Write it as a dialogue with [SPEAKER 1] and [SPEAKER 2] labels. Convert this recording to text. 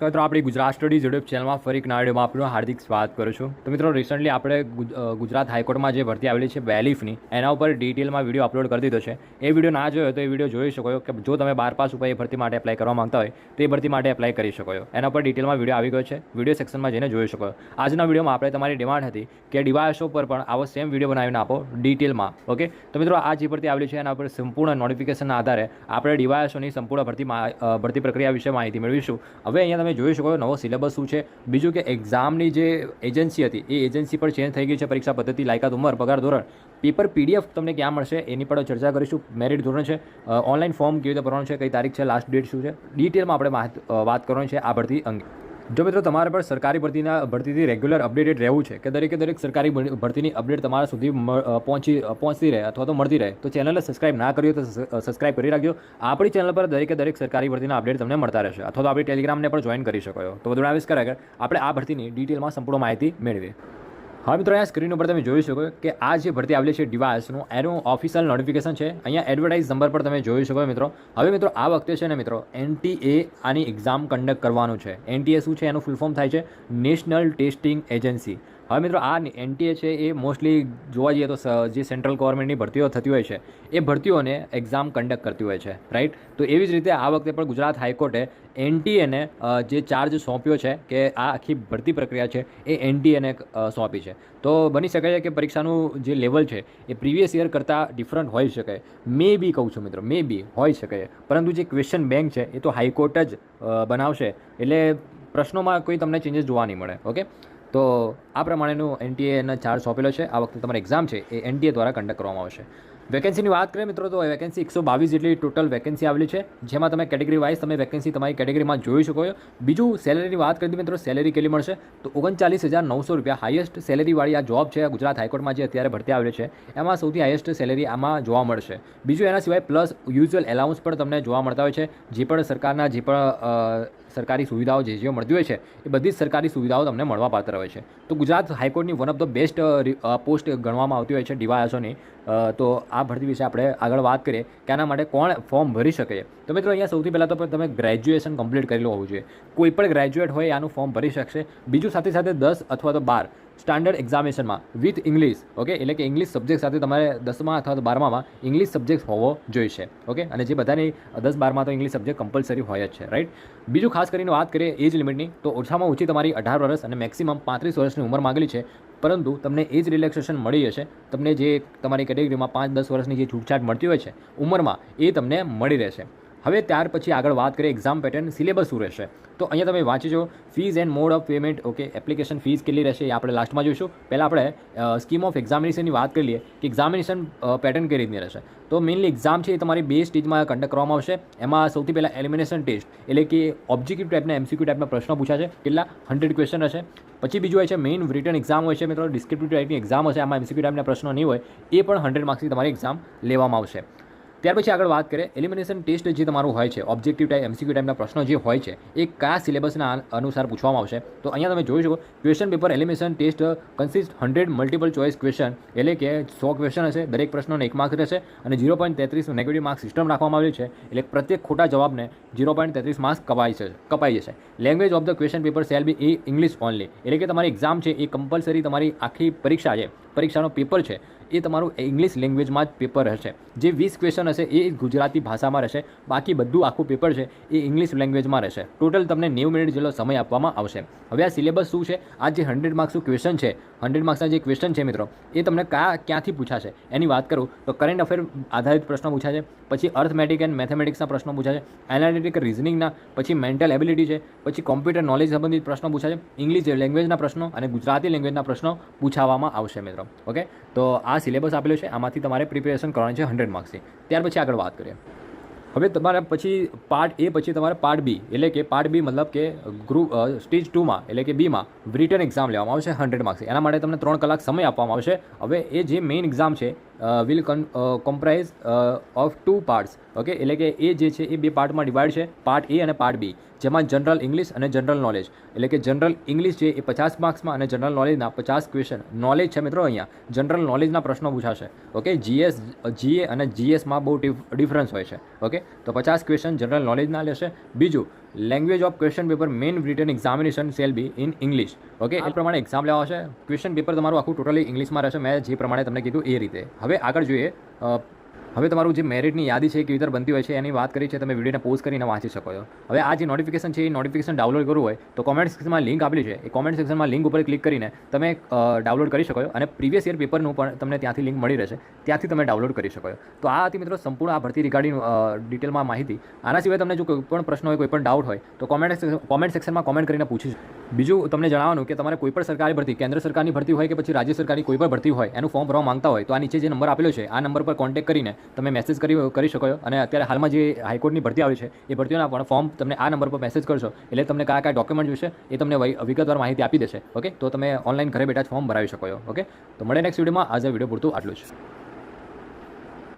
[SPEAKER 1] મિત્રો, આપણી Gujarat studies YouTube ચેનલમાં ફરી એક નાડીઓમાં આપનું હાર્દિક સ્વાગત કરું છું. તો મિત્રો રિસન્ટલી આપણે ગુજરાત હાઈકોર્ટમાં જે ભરતી આવેલી છે બેલીફની, એના ઉપર ડિટેલમાં વીડિયો અપલોડ કરી દીધો છે. એ વીડિયો ના જોયો તો એ વીડિયો જોઈ શકો કે જો તમે બાર પાસ ઉપર એ ભરતી માટે એપ્લાય કરવા માંગતા હોય, તો એ ભરતી માટે એપ્લાય કરી શકો એના પર ડિટેલમાં વીડિયો આવી ગયો છે. વીડિયો સેક્શનમાં જઈને જોઈ શકો આજના વિડીયોમાં આપણે તમારી ડિમાન્ડ હતી કે ડીવાયએસઓ પર પણ આવો સેમ વીડિયો બનાવીને આપો ડિટેલમાં, ઓકે? તો મિત્રો, આ જે ભરતી આવેલી છે, એના પર સંપૂર્ણ નોટિફિકેશનના આધારે આપણે ડીવાયએસઓની સંપૂર્ણ ભરતી ભરતી પ્રક્રિયા વિશે માહિતી મેળવીશું. હવે અહીંયા તમે જોઈ શકો નવો સિલેબસ શું છે. બીજું કે એક્ઝામની જે એજન્સી હતી, એ એજન્સી પણ ચેન્જ થઈ ગઈ છે પરીક્ષા પદ્ધતિ, લાયકાત, ઉંમર, પગાર ધોરણ. પેપર પીડીએફ તમને ક્યાં મળશે? એની પણ ચર્ચા કરીશું. મેરિટ ધોરણ છે. ઓનલાઈન ફોર્મ કેવી રીતે ભરવાનું છે? કઈ તારીખ છે? લાસ્ટ ડેટ શું છે? ડિટેલમાં આપણે વાત કરવાની છે. આ ભરતી અંગે. જો મિત્રો તમારે પણ સરકારી ભરતીના ભરતીથી રેગ્યુલર અપડેટેડ રહેવું છે કે દરેકે દરેક સરકારી ભર- ભરતીની અપડેટ તમારા સુધી પહોંચી પહોંચતી રહે અથવા તો મળતી રહે, તો ચેનલને સબસ્ક્રાઇબ ના કરી તો સબસ્ક્રાઇબ કરી રાખજો. આપણી ચેનલ પર દરેકે દરેક સરકારી ભરતીના અપડેટ તમને મળતા રહેશે અથવા તો આપણી ટેલિગ્રામને પણ જોઈન કરી શકો તો વધુ આવીશ કરે આપણે આ ભરતીની ડિટેલમાં સંપૂર્ણ માહિતી મેળવીએ. હા મિત્રો, અહીંયા સ્ક્રીન ઉપર તમે જોઈ શકો કે આ જે ભરતી આવેલી છે ડિવાઇસનું એનું ઓફિશિયલ નોટિફિકેશન છે. અહીંયા એડવર્ટાઇઝ નંબર પર તમે જોઈ શકો મિત્રો. હવે મિત્રો, આ વખતે છે ને મિત્રો એનટીએ આની એક્ઝામ કન્ડક્ટ કરવાનું છે. એનટીએ શું છે? એનું ફૂલ ફોર્મ થાય છે નેશનલ ટેસ્ટિંગ એજન્સી હવે મિત્રો, આ એનટીએ છે, એ મોસ્ટલી જોવા જઈએ તો જે સેન્ટ્રલ ગવર્મેન્ટની ભરતીઓ થતી હોય છે, એ ભરતીઓને એક્ઝામ કન્ડક્ટ કરતી હોય છે રાઈટ તો એવી જ રીતે આ વખતે પણ ગુજરાત હાઈકોર્ટે એનટીએને જે ચાર્જ સોંપ્યો છે કે આ આખી ભરતી પ્રક્રિયા છે, એ એનટીએને સોંપી છે. તો બની શકે છે કે પરીક્ષાનું જે લેવલ છે, એ પ્રીવિયસ યર કરતાં ડિફરન્ટ હોઈ શકે. મે બી કહું છું મિત્રો મે બી હોઈ શકે. પરંતુ જે ક્વેશ્ચન બેંક છે, એ તો હાઈકોર્ટ જ બનાવશે. એટલે પ્રશ્નોમાં કોઈ તમને ચેન્જીસ જોવા નહીં મળે ઓકે તો આ પ્રમાણેનું એનટીએના ચાર્જ સોંપેલો છે. આ વખતે તમારી એક્ઝામ છે એ એનટીએ દ્વારા કન્ડક્ટ કરવામાં આવશે. વેકેન્સીની વાત કરીએ મિત્રો, તો વેકેન્સી એકસો બાવીસ જેટલી ટોટલ વેકેન્સી આવેલી છે. જેમાં તમે કેટેગરી વાઇઝ તમે વેકેન્સી તમારી કેટેગરીમાં જોઈ શકો છો. બીજું સેલેરીની વાત કરી મિત્રો સેલેરી કેટલી મળશે? તો ઓગણચાલીસ હજાર નવસો રૂપિયા હાઇએસ્ટ સેલેરીવાળી આ જોબ છે ગુજરાત હાઈકોર્ટમાં જે અત્યારે ભરતી આવેલી છે, એમાં સૌથી હાઇએસ્ટ સેલેરી આમાં જોવા મળશે. બીજું એના સિવાય પ્લસ યુઝ્યુઅલ એલાઉન્સ પણ તમને જોવા મળતા હોય છે. જે પણ સરકારના જે પણ સરકારી સુવિધાઓ જે જે મળતી હોય છે, એ બધી જ સરકારી સુવિધાઓ તમને મળવા પાત્ર હોય છે. તો Gujarat હાઈકોર્ટની one of the best post ગણવામાં આવતી હોય છે ડીવાયસોની તો આ ભરતી વિશે આપણે આગળ વાત કરીએ કે આના માટે કોણ ફોર્મ ભરી શકે. તો મિત્રો અહીંયા સૌથી પહેલાં તો તમે ગ્રેજ્યુએશન કમ્પ્લીટ કરેલું હોવું જોઈએ. કોઈ પણ ગ્રેજ્યુએટ હોય આનું ફોર્મ ભરી શકશે. બીજું સાથે સાથે દસ અથવા તો બાર. સ્ટાન્ડર્ડ એક્ઝામિનેશનમાં વિથ ઇંગ્લિશ, ઓકે? એટલે કે ઇંગ્લિશ સબ્જેક્ટ સાથે તમારે દસમા અથવા તો બારમામાં ઇંગ્લિશ સબ્જેક્ટ હોવો જોઈશે, ઓકે? અને જે બધાની દસ બારમાં તો ઇંગ્લિશ સબ્જેક્ટ કમ્પલસરી હોય જ છે રાઈટ બીજું ખાસ કરીને વાત કરીએ એજ લિમિટની તો ઓછામાં ઓછી તમારી અઢાર વર્ષ અને મેક્સિમમ પાંત્રીસ વર્ષની ઉંમર માગેલી છે, પરંતુ તમને એ જ રિલેક્સેશન મળી જશે, તમને જે તમારી કેટેગરીમાં પાંચ દસ વર્ષની જે છૂટછાટ મળતી હોય છે, ઉંમરમાં એ તમને મળી રહેશે. હવે ત્યાર પછી આગળ વાત કરીએ એક્ઝામ પેટર્ન સિલેબસ શું રહેશે? તો અહીંયા તમે વાંચીજો fees and mode of payment okay application fees કેટલી રહેશે એ આપણે લાસ્ટમાં જોઈશું. પહેલાં આપણે સ્કીમ ઓફ એક્ઝામિનેશનની વાત કરી લઈએ કે એક્ઝામિનેશન પેટર્ન કઈ રીતની રહેશે. તો મેઇનલી એક્ઝામ છે એ તમારી બે સ્ટેજમાં કન્ડક્ટ કરવામાં આવશે. એમાં સૌથી પહેલાં એલિમિનેશન ટેસ્ટ એટલે કે ઓબ્જેક્ટિવ ટાઈપના એમસીક્યુ ટાઈપના પ્રશ્નો પૂછાશે કેટલા? હંડ્રેડ ક્વેશ્ચન હશે. પછી બીજું હોય છે મેઇન રિટર્ન એક્ઝામ હોય છે મિત્રો ડિસ્ક્રિપ્ટિવ ટાઈપની એક્ઝામ હશે, આમાં એમસીક્યુ ટાઈપના પ્રશ્નો નહીં હોય, એ પણ હંડ્રેડ માર્ક્સની તમારી એક્ઝામ લેવામાં આવશે. ત્યાર પછી આગળ વાત કરીએ. એલિમિનેશન ટેસ્ટ જે તમારું હોય છે ઓબ્જેક્ટિવ ટાઈપ એમસીક્યુ ટાઈપના પ્રશ્નો જે હોય છે, એ કયા સિલેબસના અનુસાર પૂછવામાં આવશે? તો અહીંયા તમે જોઈ શકો question paper elimination test consist hundred multiple choice question એટલે કે સો ક્વેશ્ચન હશે, દરેક પ્રશ્નોને એક માર્ક્સ રહેશે, અને ઝીરો પોઈન્ટ તેત્રીસ નેગેટિવ માર્ક્સ સિસ્ટમ રાખવામાં આવેલી છે, એટલે પ્રત્યેક ખોટા જવાબને ઝીરો પોઈન્ટ તેત્રીસ માર્ક્સ કપાઈ છે, કપાઈ જશે. Language of the question paper shall be a English only એટલે કે તમારી એક્ઝામ છે એ કમ્પલસરી તમારી આખી પરીક્ષા છે, પરીક્ષાનો પેપર છે એ તમારું ઇંગ્લિશ લેંગ્વેજમાં જ પેપર હશે જે વીસ ક્વેશ્ચન હશે એ ગુજરાતી ભાષામાં રહેશે. બાકી બધું આખું પેપર છે એ ઇંગ્લિશ લેંગ્વેજમાં રહેશે. ટોટલ તમને નેવું મિનિટ જેટલો સમય આપવામાં આવશે. હવે આ સિલેબસ શું છે? આ જે હંડ્રેડ માર્ક્સનું ક્વેશ્ચન છે હંડ્રેડ માર્ક્સના જે ક્વેશ્ચન છે મિત્રો, એ તમને કયા, ક્યાંથી પૂછાશે? એની વાત કરું તો કરંટ અફેર આધારિત પ્રશ્નો પૂછાશે, પછી અર્થમેટિક એન્ડ મેથેમેટિક્સના પ્રશ્નો પૂછાશે એનાલિટિક રિઝનિંગના પછી મેન્ટલ એબિલિટી છે, પછી કોમ્પ્યુટર નોલેજ સંબંધિત પ્રશ્નો પૂછાશે ઇંગ્લિશ લેંગ્વેજના પ્રશ્નો અને ગુજરાતી લેંગ્વેજના પ્રશ્નો પૂછાવવામાં આવશે મિત્રો. ઓકે તો આ સિલેબસ આપેલો છે, આમાંથી તમારે પ્રિપેરેશન કરવાની છે હંડ્રેડ માર્ક્સની ત્યાર પછી આગળ વાત કરીએ. હવે તમારા પછી પાર્ટ એ પછી તમારે પાર્ટ બી એટલે કે પાર્ટ બી મતલબ કે ગ્રુપ સ્ટેજ ટુમાં એટલે કે બીમાં રિટર્ન એક્ઝામ લેવામાં આવશે હંડ્રેડ માર્ક્સ એના માટે તમને ત્રણ કલાક સમય આપવામાં આવશે. હવે એ જે મેઇન એક્ઝામ છે will comprise of two parts okay એટલે કે એ જે છે, એ બે પાર્ટમાં ડિવાઈડ છે પાર્ટ એ અને પાર્ટ બી જેમાં જનરલ ઇંગ્લિશ અને જનરલ નોલેજ એટલે કે જનરલ ઇંગ્લિશ છે એ પચાસ માર્ક્સમાં અને જનરલ નોલેજના પચાસ ક્વેશ્ચન નોલેજ છે મિત્રો અહીંયા. જનરલ નોલેજના પ્રશ્નો પૂછાશે ઓકે જીએસ જીએ અને જીએસમાં બહુ ડિફરન્સ હોય છે ઓકે તો પચાસ ક્વેશ્ચન જનરલ નોલેજના લેશે. બીજું language of question paper main written examination shall be in English okay એ પ્રમાણે એક્ઝામ લેવા આવશે. ક્વેશ્ચન પેપર તમારું આખું ટોટલી ઇંગ્લિશમાં રહેશે. મેં જે પ્રમાણે તમને કીધું એ રીતે. હવે આગળ જોઈએ હવે તમારું જે મેરિટની યાદી છે કેવી રીતે બનતી હોય છે એની વાત કરી છે, તમે વિડીયોને પોઝ કરીને વાંચી શકો છો. હવે આ જે નોટિફિકેશન છે, એ નોટિફિકેશન ડાઉનલોડ કરવું હોય, તો કોમેન્ટ સેક્શનમાં લિંક આપેલી છે. એ કોમેન્ટ સેક્શનમાં લિંક ઉપર ક્લિક કરીને તમે ડાઉનલોડ કરી શકો છો અને પ્રીવિયસ યર પેપરનું પણ તમને ત્યાંથી લિંક મળી રહેશે. ત્યાંથી તમે ડાઉનલોડ કરી શકો છો. તો આ હતી મિત્રો સંપૂર્ણ આ ભરતી રિગાર્ડિંગ ડિટેલમાં માહિતી. આના સિવાય તમને જો કોઈ પણ પ્રશ્ન હોય, કોઈ પણ ડાઉટ હોય, તો કોમેન્ટ કોમેન્ટ સેક્શનમાં કોમેન્ટ કરીને પૂછી બીજું તમને જણાવવાનું કે તમારે કોઈ પણ સરકારી ભરતી, કેન્દ્ર સરકારની ભરતી હોય કે પછી રાજ્ય સરકારની કોઈ પણ ભરતી હોય, એનું ફોર્મ ભરવા માંગતા હોય, તો આ નીચે જે નંબર આપેલો છે, આ નંબર પર કોન્ટેક્ટ કરીને તમે મેસેજ કરી કરી શકો છો. અને અત્યારે હાલમાં જે હાઈકોર્ટની ભરતી આવી છે, એ ભરતીઓના પણ ફોર્મ તમને આ નંબર પર મેસેજ કરશો. એટલે તમને કયા કયા ડોક્યુમેન્ટ જોઈશે એ તમને વિગતવાર માહિતી આપી દેશે. ઓકે તો તમે ઓનલાઈન ઘરે બેઠા જ ફોર્મ ભરાવી શકો છો. ઓકે તો મળે નેક્સ્ટ વિડીયોમાં આજે વીડિયો પૂરતું આટલું જ.